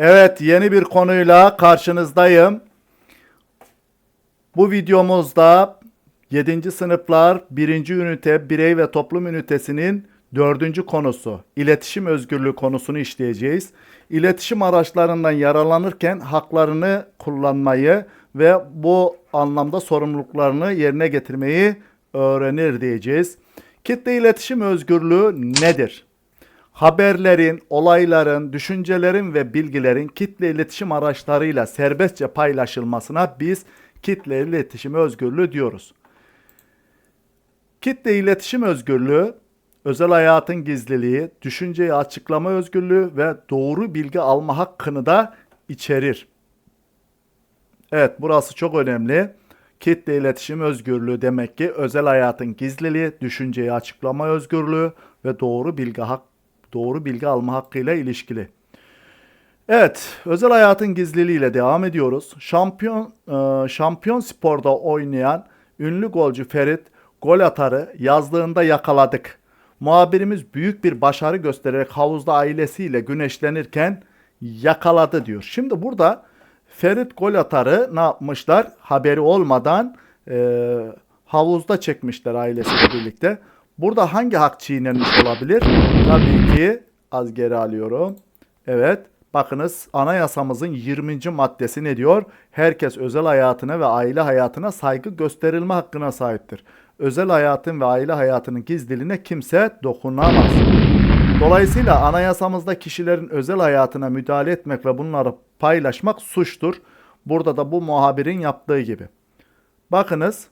Evet, yeni bir konuyla karşınızdayım. Bu videomuzda 7. sınıflar 1. ünite birey ve toplum ünitesinin 4. konusu iletişim özgürlüğü konusunu işleyeceğiz. İletişim araçlarından yararlanırken haklarını kullanmayı ve bu anlamda sorumluluklarını yerine getirmeyi öğrenir diyeceğiz. Kitle iletişim özgürlüğü nedir? Haberlerin, olayların, düşüncelerin ve bilgilerin kitle iletişim araçlarıyla serbestçe paylaşılmasına biz kitle iletişim özgürlüğü diyoruz. Kitle iletişim özgürlüğü, özel hayatın gizliliği, düşünceyi açıklama özgürlüğü ve doğru bilgi alma hakkını da içerir. Evet burası çok önemli. Kitle iletişim özgürlüğü demek ki özel hayatın gizliliği, düşünceyi açıklama özgürlüğü ve doğru bilgi hak doğru bilgi alma hakkıyla ilişkili. Evet, özel hayatın gizliliğiyle devam ediyoruz. Şampiyon e, şampiyon sporda oynayan ünlü golcü Ferit gol atarı yazlığında yakaladık. Muhabirimiz büyük bir başarı göstererek havuzda ailesiyle güneşlenirken yakaladı diyor. Şimdi burada Ferit gol atarı ne yapmışlar? Haberi olmadan e, havuzda çekmişler ailesiyle birlikte. Burada hangi hak çiğnenmiş olabilir? Tabii ki az geri alıyorum. Evet. Bakınız anayasamızın 20. maddesi ne diyor? Herkes özel hayatına ve aile hayatına saygı gösterilme hakkına sahiptir. Özel hayatın ve aile hayatının gizliliğine kimse dokunamaz. Dolayısıyla anayasamızda kişilerin özel hayatına müdahale etmek ve bunları paylaşmak suçtur. Burada da bu muhabirin yaptığı gibi. Bakınız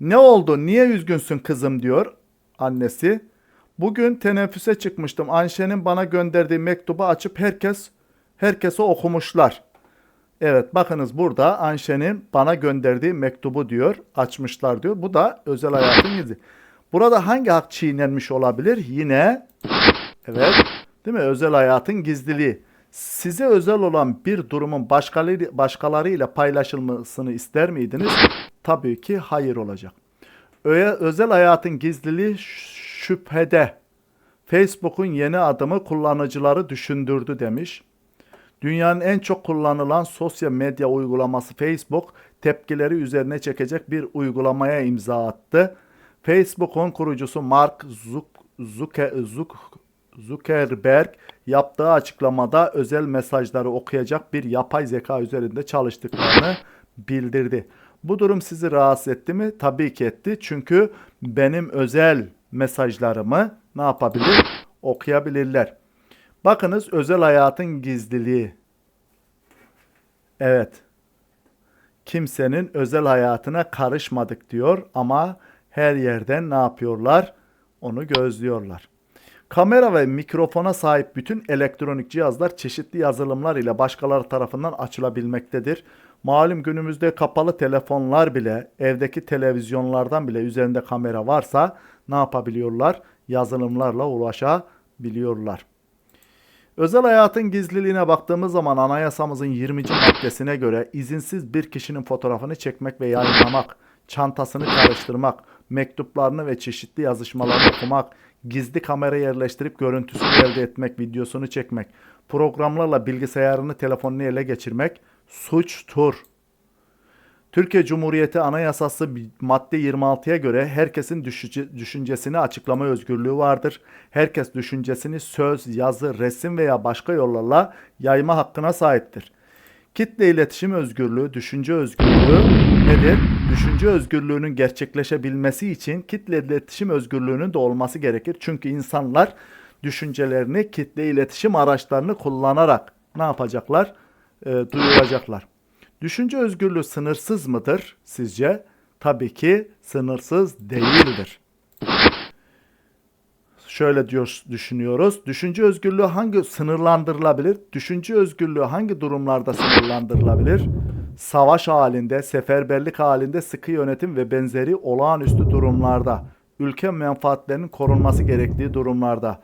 ne oldu? Niye üzgünsün kızım diyor annesi. Bugün teneffüse çıkmıştım. Ayşe'nin bana gönderdiği mektubu açıp herkes herkese okumuşlar. Evet bakınız burada Ayşe'nin bana gönderdiği mektubu diyor. Açmışlar diyor. Bu da özel hayatın gizli. Burada hangi hak çiğnenmiş olabilir? Yine evet değil mi? Özel hayatın gizliliği. Size özel olan bir durumun başkaları, başkalarıyla paylaşılmasını ister miydiniz? Tabii ki hayır olacak. Özel hayatın gizliliği şüphede. Facebook'un yeni adımı kullanıcıları düşündürdü demiş. Dünyanın en çok kullanılan sosyal medya uygulaması Facebook tepkileri üzerine çekecek bir uygulamaya imza attı. Facebook'un kurucusu Mark Zuckerberg yaptığı açıklamada özel mesajları okuyacak bir yapay zeka üzerinde çalıştıklarını bildirdi. Bu durum sizi rahatsız etti mi? Tabii ki etti. Çünkü benim özel mesajlarımı ne yapabilir? Okuyabilirler. Bakınız özel hayatın gizliliği. Evet. Kimsenin özel hayatına karışmadık diyor ama her yerden ne yapıyorlar? Onu gözlüyorlar. Kamera ve mikrofona sahip bütün elektronik cihazlar çeşitli yazılımlar ile başkaları tarafından açılabilmektedir. Malum günümüzde kapalı telefonlar bile, evdeki televizyonlardan bile üzerinde kamera varsa ne yapabiliyorlar? Yazılımlarla ulaşabiliyorlar. Özel hayatın gizliliğine baktığımız zaman anayasamızın 20. maddesine göre izinsiz bir kişinin fotoğrafını çekmek ve yayınlamak, çantasını karıştırmak, mektuplarını ve çeşitli yazışmalarını okumak, gizli kamera yerleştirip görüntüsünü elde etmek, videosunu çekmek, programlarla bilgisayarını, telefonunu ele geçirmek suçtur. Türkiye Cumhuriyeti Anayasası madde 26'ya göre herkesin düşüncesini açıklama özgürlüğü vardır. Herkes düşüncesini söz, yazı, resim veya başka yollarla yayma hakkına sahiptir. Kitle iletişim özgürlüğü, düşünce özgürlüğü nedir? Düşünce özgürlüğünün gerçekleşebilmesi için kitle iletişim özgürlüğünün de olması gerekir. Çünkü insanlar düşüncelerini kitle iletişim araçlarını kullanarak ne yapacaklar? E, duyuracaklar. Düşünce özgürlüğü sınırsız mıdır sizce? Tabii ki sınırsız değildir. Şöyle diyor düşünüyoruz. Düşünce özgürlüğü hangi sınırlandırılabilir? Düşünce özgürlüğü hangi durumlarda sınırlandırılabilir? Savaş halinde, seferberlik halinde, sıkı yönetim ve benzeri olağanüstü durumlarda, ülke menfaatlerinin korunması gerektiği durumlarda,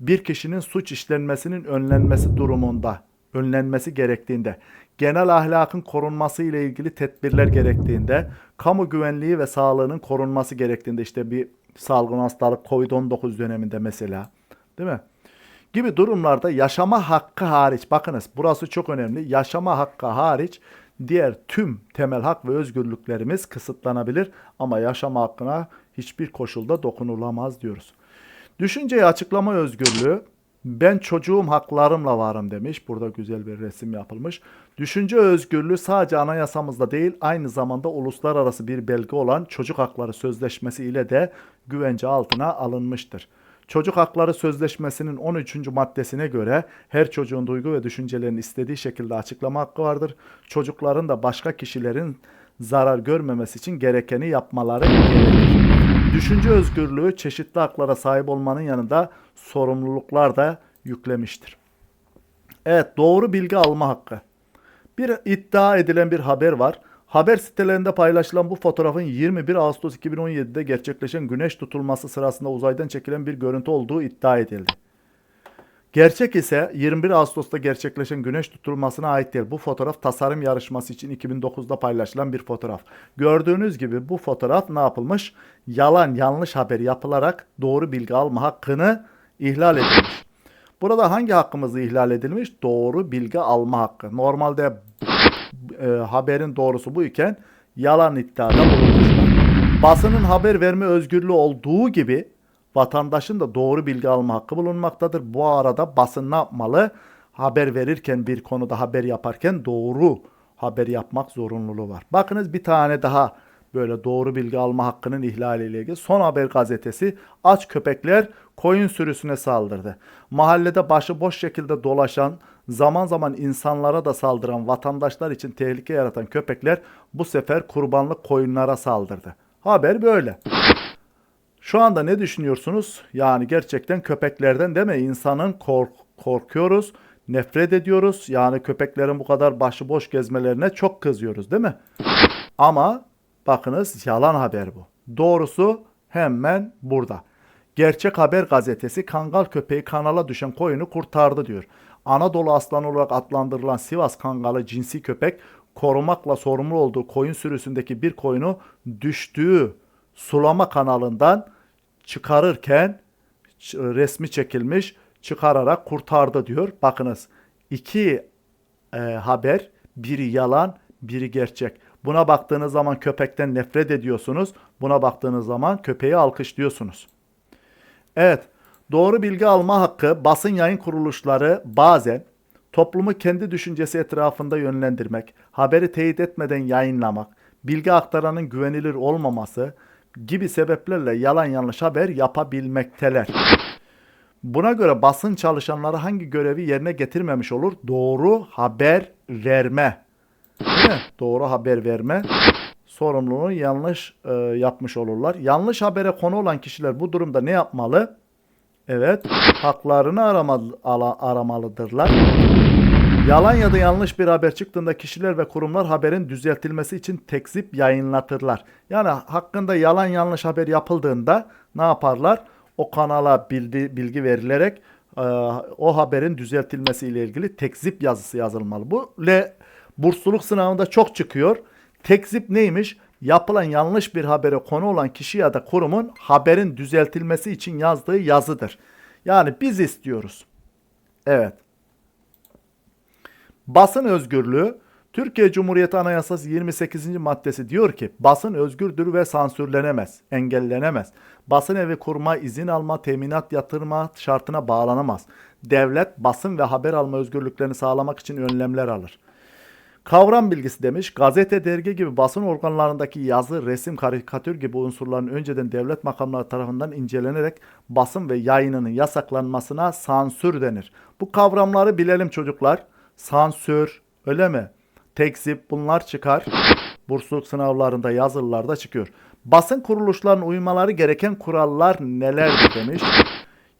bir kişinin suç işlenmesinin önlenmesi durumunda, önlenmesi gerektiğinde, genel ahlakın korunması ile ilgili tedbirler gerektiğinde, kamu güvenliği ve sağlığının korunması gerektiğinde işte bir salgın hastalık COVID-19 döneminde mesela değil mi? gibi durumlarda yaşama hakkı hariç bakınız burası çok önemli. Yaşama hakkı hariç diğer tüm temel hak ve özgürlüklerimiz kısıtlanabilir ama yaşama hakkına hiçbir koşulda dokunulamaz diyoruz. Düşünceyi açıklama özgürlüğü ben çocuğum haklarımla varım demiş. Burada güzel bir resim yapılmış. Düşünce özgürlüğü sadece anayasamızda değil aynı zamanda uluslararası bir belge olan Çocuk Hakları Sözleşmesi ile de güvence altına alınmıştır. Çocuk Hakları Sözleşmesi'nin 13. maddesine göre her çocuğun duygu ve düşüncelerini istediği şekilde açıklama hakkı vardır. Çocukların da başka kişilerin zarar görmemesi için gerekeni yapmaları gerekir. Düşünce özgürlüğü çeşitli haklara sahip olmanın yanında sorumluluklar da yüklemiştir. Evet doğru bilgi alma hakkı. Bir iddia edilen bir haber var. Haber sitelerinde paylaşılan bu fotoğrafın 21 Ağustos 2017'de gerçekleşen güneş tutulması sırasında uzaydan çekilen bir görüntü olduğu iddia edildi. Gerçek ise 21 Ağustos'ta gerçekleşen güneş tutulmasına ait değil. Bu fotoğraf tasarım yarışması için 2009'da paylaşılan bir fotoğraf. Gördüğünüz gibi bu fotoğraf ne yapılmış? Yalan yanlış haber yapılarak doğru bilgi alma hakkını ihlal edilmiş. Burada hangi hakkımız ihlal edilmiş? Doğru bilgi alma hakkı. Normalde e, haberin doğrusu bu iken yalan iddiada bulunmuşlar. Basının haber verme özgürlüğü olduğu gibi vatandaşın da doğru bilgi alma hakkı bulunmaktadır. Bu arada basın ne yapmalı? Haber verirken bir konuda haber yaparken doğru haber yapmak zorunluluğu var. Bakınız bir tane daha böyle doğru bilgi alma hakkının ihlaliyle ilgili Son Haber gazetesi aç köpekler koyun sürüsüne saldırdı. Mahallede başı boş şekilde dolaşan, zaman zaman insanlara da saldıran vatandaşlar için tehlike yaratan köpekler bu sefer kurbanlık koyunlara saldırdı. Haber böyle. Şu anda ne düşünüyorsunuz? Yani gerçekten köpeklerden değil mi? İnsanın kork korkuyoruz, nefret ediyoruz. Yani köpeklerin bu kadar başıboş gezmelerine çok kızıyoruz değil mi? Ama bakınız yalan haber bu. Doğrusu hemen burada. Gerçek Haber gazetesi Kangal köpeği kanala düşen koyunu kurtardı diyor. Anadolu aslanı olarak adlandırılan Sivas Kangalı cinsi köpek korumakla sorumlu olduğu koyun sürüsündeki bir koyunu düştüğü sulama kanalından çıkarırken resmi çekilmiş çıkararak kurtardı diyor. Bakınız iki e, haber biri yalan biri gerçek. Buna baktığınız zaman köpekten nefret ediyorsunuz. Buna baktığınız zaman köpeği alkışlıyorsunuz. Evet doğru bilgi alma hakkı basın yayın kuruluşları bazen toplumu kendi düşüncesi etrafında yönlendirmek, haberi teyit etmeden yayınlamak, bilgi aktaranın güvenilir olmaması, gibi sebeplerle yalan yanlış haber yapabilmekteler. Buna göre basın çalışanları hangi görevi yerine getirmemiş olur? Doğru haber verme. Değil mi? Doğru haber verme sorumluluğunu yanlış e, yapmış olurlar. Yanlış habere konu olan kişiler bu durumda ne yapmalı? Evet, haklarını aramalı, aramalıdırlar. Yalan ya da yanlış bir haber çıktığında kişiler ve kurumlar haberin düzeltilmesi için tekzip yayınlatırlar. Yani hakkında yalan yanlış haber yapıldığında ne yaparlar? O kanala bilgi, bilgi verilerek e, o haberin düzeltilmesi ile ilgili tekzip yazısı yazılmalı. Bu le bursluluk sınavında çok çıkıyor. Tekzip neymiş? Yapılan yanlış bir habere konu olan kişi ya da kurumun haberin düzeltilmesi için yazdığı yazıdır. Yani biz istiyoruz. Evet. Basın özgürlüğü Türkiye Cumhuriyeti Anayasası 28. maddesi diyor ki basın özgürdür ve sansürlenemez, engellenemez. Basın evi kurma, izin alma, teminat yatırma şartına bağlanamaz. Devlet basın ve haber alma özgürlüklerini sağlamak için önlemler alır. Kavram bilgisi demiş, gazete, dergi gibi basın organlarındaki yazı, resim, karikatür gibi unsurların önceden devlet makamları tarafından incelenerek basın ve yayınının yasaklanmasına sansür denir. Bu kavramları bilelim çocuklar sansür, öyle mi? Tekzip bunlar çıkar. Bursluluk sınavlarında yazılılarda çıkıyor. Basın kuruluşlarının uymaları gereken kurallar nelerdir demiş.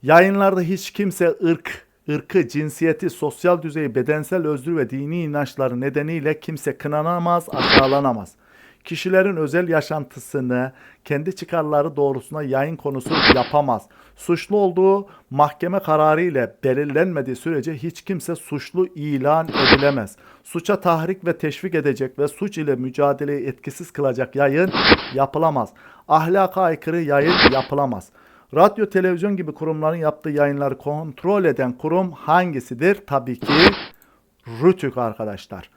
Yayınlarda hiç kimse ırk, ırkı, cinsiyeti, sosyal düzeyi, bedensel özgür ve dini inançları nedeniyle kimse kınanamaz, aşağılanamaz kişilerin özel yaşantısını kendi çıkarları doğrusuna yayın konusu yapamaz. Suçlu olduğu mahkeme kararı ile belirlenmediği sürece hiç kimse suçlu ilan edilemez. Suça tahrik ve teşvik edecek ve suç ile mücadeleyi etkisiz kılacak yayın yapılamaz. Ahlaka aykırı yayın yapılamaz. Radyo, televizyon gibi kurumların yaptığı yayınları kontrol eden kurum hangisidir? Tabii ki RTÜK arkadaşlar.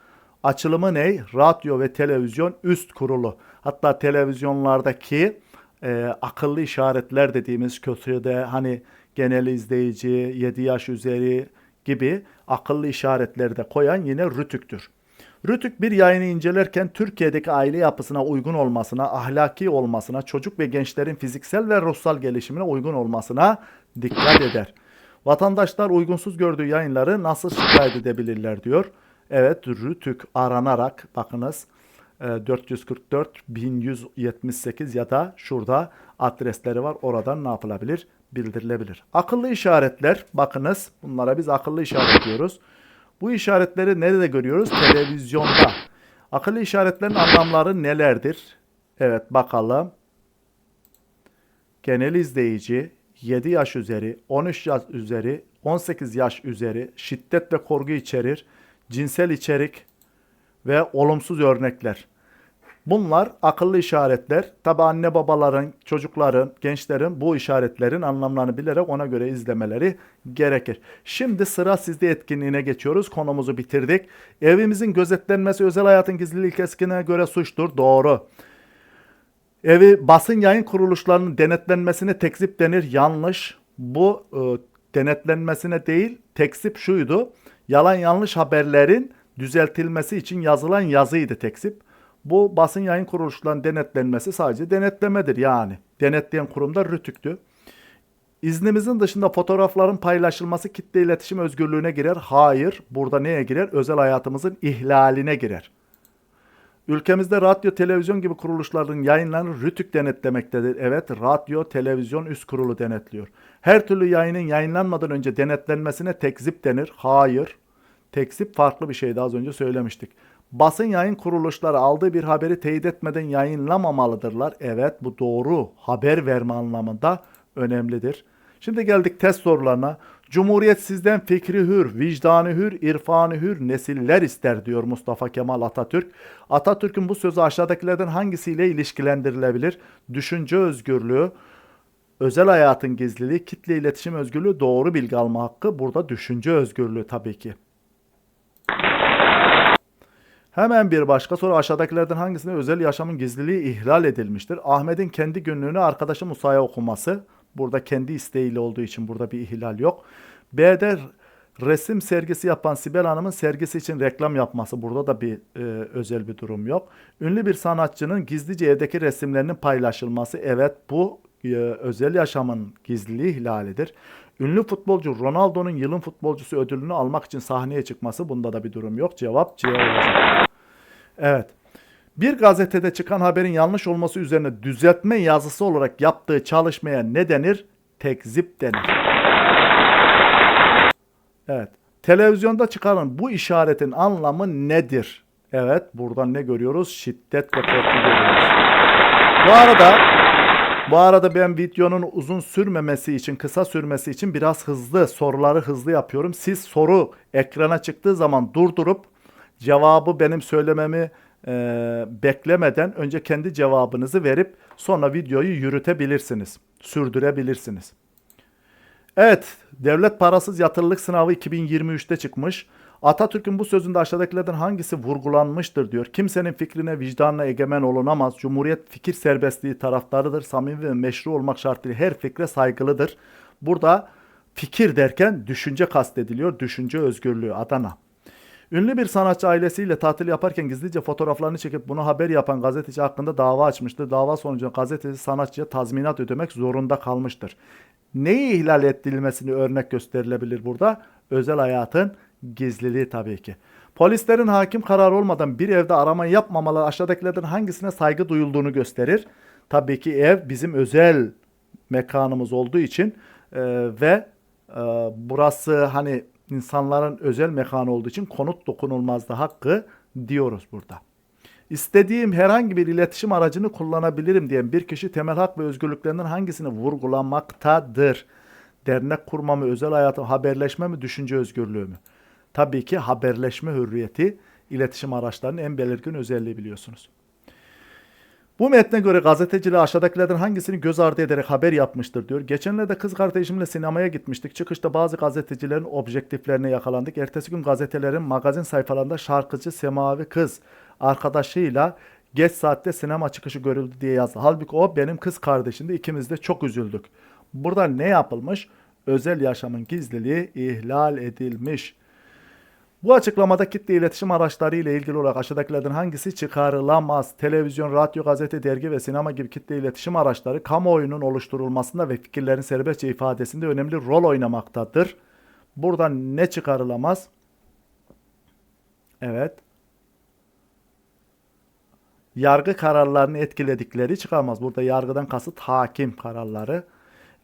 Açılımı ne? Radyo ve Televizyon Üst Kurulu. Hatta televizyonlardaki e, akıllı işaretler dediğimiz kötüde hani genel izleyici, 7 yaş üzeri gibi akıllı işaretleri de koyan yine RTÜK'tür. RTÜK bir yayını incelerken Türkiye'deki aile yapısına uygun olmasına, ahlaki olmasına, çocuk ve gençlerin fiziksel ve ruhsal gelişimine uygun olmasına dikkat eder. Vatandaşlar uygunsuz gördüğü yayınları nasıl şikayet edebilirler diyor. Evet RTÜK aranarak bakınız e, 444 1178 ya da şurada adresleri var. Oradan ne yapılabilir? Bildirilebilir. Akıllı işaretler bakınız bunlara biz akıllı işaret diyoruz. Bu işaretleri nerede görüyoruz? Televizyonda. Akıllı işaretlerin anlamları nelerdir? Evet bakalım. Genel izleyici, 7 yaş üzeri, 13 yaş üzeri, 18 yaş üzeri, şiddet ve korku içerir, cinsel içerik ve olumsuz örnekler. Bunlar akıllı işaretler. Tabi anne babaların, çocukların, gençlerin bu işaretlerin anlamlarını bilerek ona göre izlemeleri gerekir. Şimdi sıra sizde etkinliğine geçiyoruz. Konumuzu bitirdik. Evimizin gözetlenmesi özel hayatın gizliliği ilkesine göre suçtur. Doğru. Evi basın yayın kuruluşlarının denetlenmesine tekzip denir. Yanlış. Bu e, denetlenmesine değil, tekzip şuydu. Yalan yanlış haberlerin düzeltilmesi için yazılan yazıydı tekzip. Bu basın yayın kuruluşlarının denetlenmesi sadece denetlemedir yani. Denetleyen kurum da RTÜK'tü. İznimizin dışında fotoğrafların paylaşılması kitle iletişim özgürlüğüne girer. Hayır. Burada neye girer? Özel hayatımızın ihlaline girer. Ülkemizde radyo, televizyon gibi kuruluşların yayınlarını RTÜK denetlemektedir. Evet, radyo, televizyon üst kurulu denetliyor. Her türlü yayının yayınlanmadan önce denetlenmesine tekzip denir. Hayır. Tekzip farklı bir şeydi az önce söylemiştik. Basın yayın kuruluşları aldığı bir haberi teyit etmeden yayınlamamalıdırlar. Evet bu doğru haber verme anlamında önemlidir. Şimdi geldik test sorularına. Cumhuriyet sizden fikri hür, vicdanı hür, irfanı hür, nesiller ister diyor Mustafa Kemal Atatürk. Atatürk'ün bu sözü aşağıdakilerden hangisiyle ilişkilendirilebilir? Düşünce özgürlüğü, özel hayatın gizliliği, kitle iletişim özgürlüğü, doğru bilgi alma hakkı. Burada düşünce özgürlüğü tabii ki. Hemen bir başka soru aşağıdakilerden hangisinde özel yaşamın gizliliği ihlal edilmiştir? Ahmet'in kendi günlüğünü arkadaşı Musa'ya okuması. Burada kendi isteğiyle olduğu için burada bir ihlal yok. B'de resim sergisi yapan Sibel Hanım'ın sergisi için reklam yapması. Burada da bir e, özel bir durum yok. Ünlü bir sanatçının gizlice evdeki resimlerinin paylaşılması. Evet bu e, özel yaşamın gizliliği ihlalidir. Ünlü futbolcu Ronaldo'nun yılın futbolcusu ödülünü almak için sahneye çıkması bunda da bir durum yok. Cevap C olacak. Evet. Bir gazetede çıkan haberin yanlış olması üzerine düzeltme yazısı olarak yaptığı çalışmaya ne denir? Tekzip denir. Evet. Televizyonda çıkarılan bu işaretin anlamı nedir? Evet, buradan ne görüyoruz? Şiddet ve korku görüyoruz. Bu arada bu arada ben videonun uzun sürmemesi için, kısa sürmesi için biraz hızlı soruları hızlı yapıyorum. Siz soru ekrana çıktığı zaman durdurup cevabı benim söylememi e, beklemeden önce kendi cevabınızı verip sonra videoyu yürütebilirsiniz, sürdürebilirsiniz. Evet, devlet parasız yatırılık sınavı 2023'te çıkmış. Atatürk'ün bu sözünde aşağıdakilerden hangisi vurgulanmıştır diyor. Kimsenin fikrine vicdanla egemen olunamaz. Cumhuriyet fikir serbestliği taraftarıdır. Samimi ve meşru olmak şartıyla her fikre saygılıdır. Burada fikir derken düşünce kastediliyor. Düşünce özgürlüğü Adana. Ünlü bir sanatçı ailesiyle tatil yaparken gizlice fotoğraflarını çekip bunu haber yapan gazeteci hakkında dava açmıştır. Dava sonucu gazeteci sanatçıya tazminat ödemek zorunda kalmıştır. Neyi ihlal edilmesini örnek gösterilebilir burada? Özel hayatın gizliliği tabii ki. Polislerin hakim kararı olmadan bir evde arama yapmamaları aşağıdakilerden hangisine saygı duyulduğunu gösterir. Tabii ki ev bizim özel mekanımız olduğu için e, ve e, burası hani insanların özel mekanı olduğu için konut dokunulmazlığı hakkı diyoruz burada. İstediğim herhangi bir iletişim aracını kullanabilirim diyen bir kişi temel hak ve özgürlüklerinden hangisini vurgulamaktadır? Dernek kurma mı, özel hayatı, haberleşme mi, düşünce özgürlüğü mü? Tabii ki haberleşme hürriyeti iletişim araçlarının en belirgin özelliği biliyorsunuz. Bu metne göre gazeteciler aşağıdakilerden hangisini göz ardı ederek haber yapmıştır diyor. Geçenlerde kız kardeşimle sinemaya gitmiştik. Çıkışta bazı gazetecilerin objektiflerine yakalandık. Ertesi gün gazetelerin magazin sayfalarında şarkıcı Semavi Kız arkadaşıyla geç saatte sinema çıkışı görüldü diye yazdı. Halbuki o benim kız kardeşimdi. İkimiz de çok üzüldük. Burada ne yapılmış? Özel yaşamın gizliliği ihlal edilmiş. Bu açıklamada kitle iletişim araçları ile ilgili olarak aşağıdakilerden hangisi çıkarılamaz? Televizyon, radyo, gazete, dergi ve sinema gibi kitle iletişim araçları kamuoyunun oluşturulmasında ve fikirlerin serbestçe ifadesinde önemli rol oynamaktadır. Buradan ne çıkarılamaz? Evet. Yargı kararlarını etkiledikleri çıkarmaz. Burada yargıdan kasıt hakim kararları.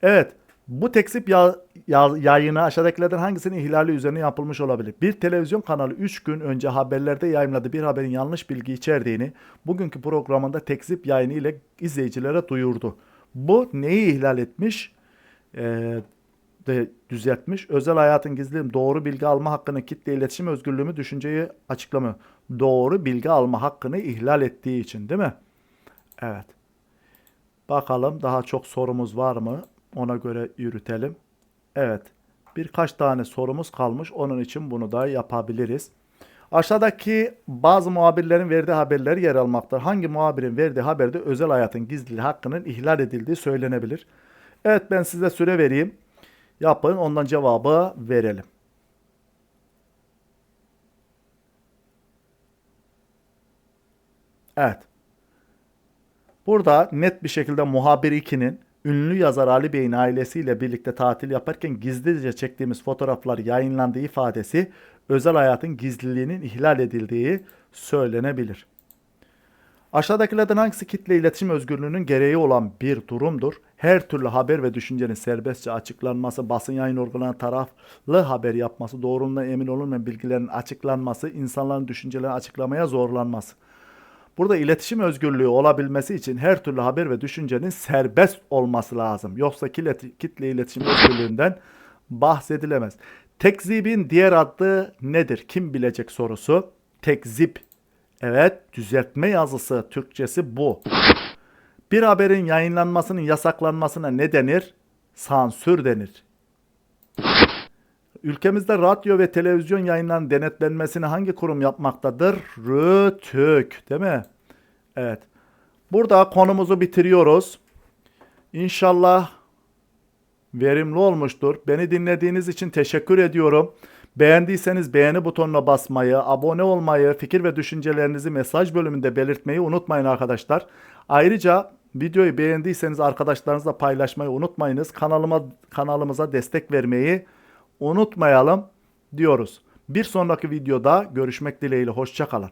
Evet. Bu tekzip ya- ya- yayını aşağıdakilerden hangisinin ihlali üzerine yapılmış olabilir? Bir televizyon kanalı 3 gün önce haberlerde yayınladığı bir haberin yanlış bilgi içerdiğini bugünkü programında tekzip yayını ile izleyicilere duyurdu. Bu neyi ihlal etmiş? Ee, de düzeltmiş. Özel hayatın gizliliği, doğru bilgi alma hakkını, kitle iletişim özgürlüğümü, düşünceyi açıklamıyor. Doğru bilgi alma hakkını ihlal ettiği için değil mi? Evet. Bakalım daha çok sorumuz var mı? Ona göre yürütelim. Evet. Birkaç tane sorumuz kalmış. Onun için bunu da yapabiliriz. Aşağıdaki bazı muhabirlerin verdiği haberler yer almaktadır. Hangi muhabirin verdiği haberde özel hayatın gizliliği hakkının ihlal edildiği söylenebilir? Evet ben size süre vereyim. Yapın ondan cevabı verelim. Evet. Burada net bir şekilde Muhabir 2'nin ünlü yazar Ali Bey'in ailesiyle birlikte tatil yaparken gizlice çektiğimiz fotoğraflar yayınlandığı ifadesi özel hayatın gizliliğinin ihlal edildiği söylenebilir. Aşağıdakilerden hangisi kitle iletişim özgürlüğünün gereği olan bir durumdur? Her türlü haber ve düşüncenin serbestçe açıklanması, basın yayın organlarının taraflı haber yapması, doğruluğundan emin olunmayan bilgilerin açıklanması, insanların düşüncelerini açıklamaya zorlanması. Burada iletişim özgürlüğü olabilmesi için her türlü haber ve düşüncenin serbest olması lazım. Yoksa kitle, iletişim özgürlüğünden bahsedilemez. Tekzibin diğer adı nedir? Kim bilecek sorusu. Tekzip. Evet, düzeltme yazısı Türkçesi bu. Bir haberin yayınlanmasının yasaklanmasına ne denir? Sansür denir. Ülkemizde radyo ve televizyon yayınlarının denetlenmesini hangi kurum yapmaktadır? RTÜK değil mi? Evet. Burada konumuzu bitiriyoruz. İnşallah verimli olmuştur. Beni dinlediğiniz için teşekkür ediyorum. Beğendiyseniz beğeni butonuna basmayı, abone olmayı, fikir ve düşüncelerinizi mesaj bölümünde belirtmeyi unutmayın arkadaşlar. Ayrıca videoyu beğendiyseniz arkadaşlarınızla paylaşmayı unutmayınız. Kanalıma kanalımıza destek vermeyi unutmayalım diyoruz. Bir sonraki videoda görüşmek dileğiyle hoşçakalın.